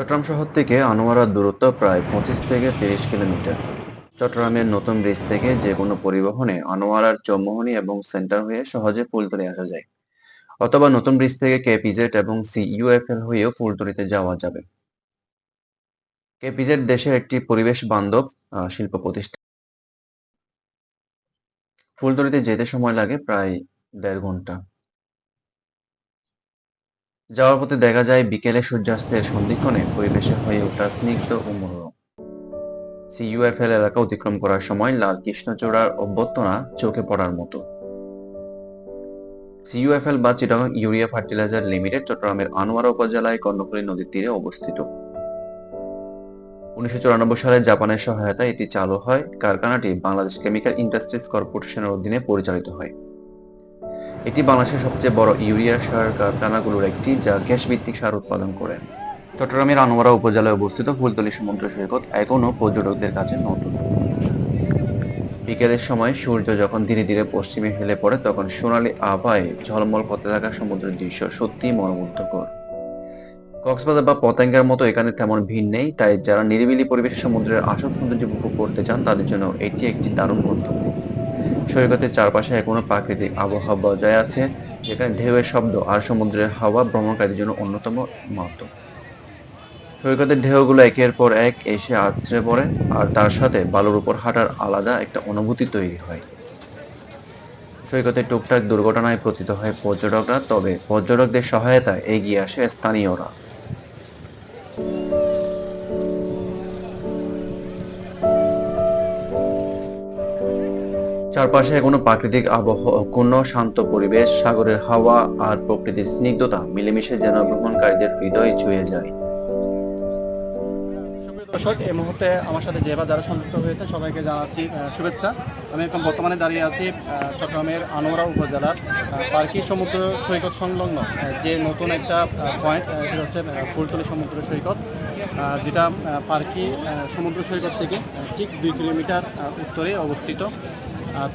চট্টগ্রাম শহর থেকে আনোয়ারার দূরত্ব প্রায় পঁচিশ থেকে তিরিশ কিলোমিটার। চট্টগ্রামের নতুন ব্রিজ থেকে যে কোনো পরিবহনে আনোয়ারার চৌমোহনী এবং সেন্টার হয়ে সহজে ফুলতলি আসা যায়। অথবা নতুন ব্রিজ থেকে কেপিজেড এবং সিইউএফএল হয়েও ফুলতলিতে যাওয়া যাবে। কেপিজেড দেশের একটি পরিবেশ বান্ধব শিল্প প্রতিষ্ঠান। ফুলতলিতে যেতে সময় লাগে প্রায় দেড় ঘণ্টা। যাওয়ার পথে দেখা যায় বিকেলে সূর্যাস্তের সন্ধিক্ষণে পরিবেশে হয়ে ওঠা স্নিগ্ধ ও মনোরম। সিইউএফএল এলাকা অতিক্রম করার সময় লাল কৃষ্ণচূড়ার অভ্যর্থনা চোখে পড়ার মতো। সিইউএফএল বা চিটাগং ইউরিয়া ফার্টিলাইজার লিমিটেড চট্টগ্রামের আনোয়ারা উপজেলায় কর্ণফুলী নদীর তীরে অবস্থিত। উনিশশো চুরানব্বই সালে জাপানের সহায়তায় এটি চালু হয়। কারখানাটি বাংলাদেশ কেমিক্যাল ইন্ডাস্ট্রিজ কর্পোরেশনের অধীনে পরিচালিত হয়। এটি বাংলাদেশের সবচেয়ে বড় ইউরিয়া সার কারখানাগুলোর একটি, যা গ্যাস ভিত্তিক সার উৎপাদন করে। চট্টগ্রামের আনোয়ারা উপজেলায় অবস্থিত ফুলতলি সমুদ্র সৈকত এখনও পর্যটকদের কাছে নতুন। বিকেলের সময় সূর্য যখন ধীরে ধীরে পশ্চিমে হেলে পড়ে, তখন সোনালী আভায় ঝলমল করতে থাকা সমুদ্রের দৃশ্য সত্যিই মনোমুগ্ধকর। কক্সবাজার বা পতেঙ্গার মতো এখানে তেমন ভিড় নেই, তাই যারা নিরিবিলি পরিবেশে সমুদ্রের আসল সৌন্দর্য উপভোগ করতে চান, তাদের জন্য এটি একটি দারুণ গন্তব্য। সৈকতের চারপাশে এখনও প্রাকৃতিক আবহাওয়া বজায় আছে, যেখানে ঢেউয়ের শব্দ আর সমুদ্রের হাওয়া ভ্রমণকারীদের জন্য অন্যতম মাত্র সৈকতের ঢেউগুলো একের পর এক এসে আছড়ে পড়ে, আর তার সাথে বালুর উপর হাঁটার আলাদা একটা অনুভূতি তৈরি হয়। সৈকতে টুকটাক দুর্ঘটনায় পতিত হয় পর্যটকরা, তবে পর্যটকদের সহায়তায় এগিয়ে আসে স্থানীয়রা। চারপাশে কোনো প্রাকৃতিক আবহাওয়া কোনো শান্ত পরিবেশ, সাগরের হাওয়া আর প্রকৃতির স্নিগ্ধতা মিলেমিশে যেন ভ্রমণকারীদের হৃদয় ছুঁয়ে যায়। দর্শক, এই মুহূর্তে আমার সাথে যে বা যারা সংযুক্ত হয়েছে সবাইকে জানাচ্ছি শুভেচ্ছা। আমি এখন বর্তমানে দাঁড়িয়ে আছি চট্টগ্রামের আনোয়ারা উপজেলার পার্কি সমুদ্র সৈকত সংলগ্ন যে নতুন একটা পয়েন্ট সেটা হচ্ছে ফুলতলি সমুদ্র সৈকত যেটা পার্কি সমুদ্র সৈকত থেকে ঠিক দুই কিলোমিটার উত্তরে অবস্থিত।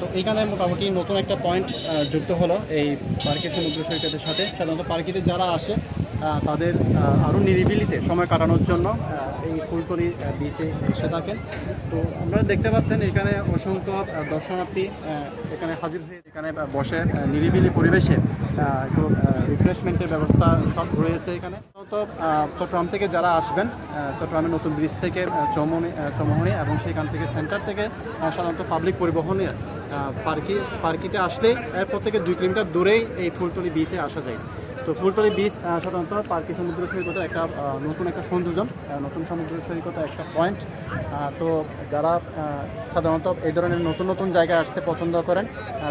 তো এইখানে মোটামুটি নতুন একটা পয়েন্ট যুক্ত হলো এই পার্কের সমুদ্র সৈকতের সাথে। সাধারণত পার্কিতে যারা আসে তাদের আরও নিরিবিলিতে সময় কাটানোর জন্য এই ফুলকড়ি বিচে এসে থাকেন। তো আপনারা দেখতে পাচ্ছেন এখানে অসংখ্য দর্শনার্থী এখানে হাজির হয়ে এখানে বসে নিরিবিলি পরিবেশে একটু রিফ্রেশমেন্টের ব্যবস্থা সব রয়েছে এখানে। তো চট্টগ্রাম থেকে যারা আসবেন চট্টগ্রামের নতুন ব্রিজ থেকে চমনি আহ, এবং সেখান থেকে সেন্টার থেকে সাধারণত পাবলিক পরিবহনে পার্কি পার্কিতে আসলে এরপর থেকে দুই কিলোমিটার দূরেই এই ফুলতলি বিচে আসা যায়। তো ফুলতলি বিচ সাধারণত পার্কি সমুদ্র সৈকতের একটা নতুন একটা সংযোজন নতুন সমুদ্র সৈকতের একটা পয়েন্ট তো যারা সাধারণত এই ধরনের নতুন নতুন জায়গায় আসতে পছন্দ করেন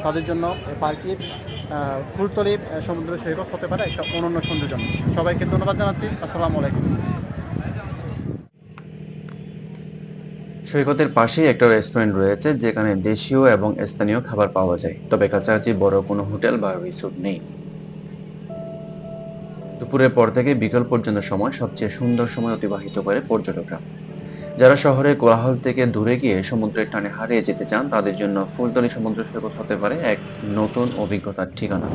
তাদের জন্য পার্কি ফুলতলি সমুদ্র সৈকত হতে পারে একটা অনন্য সংযোজন সবাইকে ধন্যবাদ জানাচ্ছি, আসসালামু আলাইকুম। সৈকতের পাশেই একটা রেস্টুরেন্ট রয়েছে, যেখানে দেশীয় এবং স্থানীয় খাবার পাওয়া যায়। তবে কাছাকাছি বড় কোনো হোটেল বা রিসোর্ট নেই। দুপুরের পর থেকে বিকেল পর্যন্ত সময় সবচেয়ে সুন্দর সময় অতিবাহিত করে পর্যটকরা। যারা শহরে কোলাহল থেকে দূরে গিয়ে সমুদ্রের টানে হারিয়ে যেতে চান, তাদের জন্য ফুলতলি সমুদ্র সৈকত হতে পারে এক নতুন অভিজ্ঞতার ঠিকানা।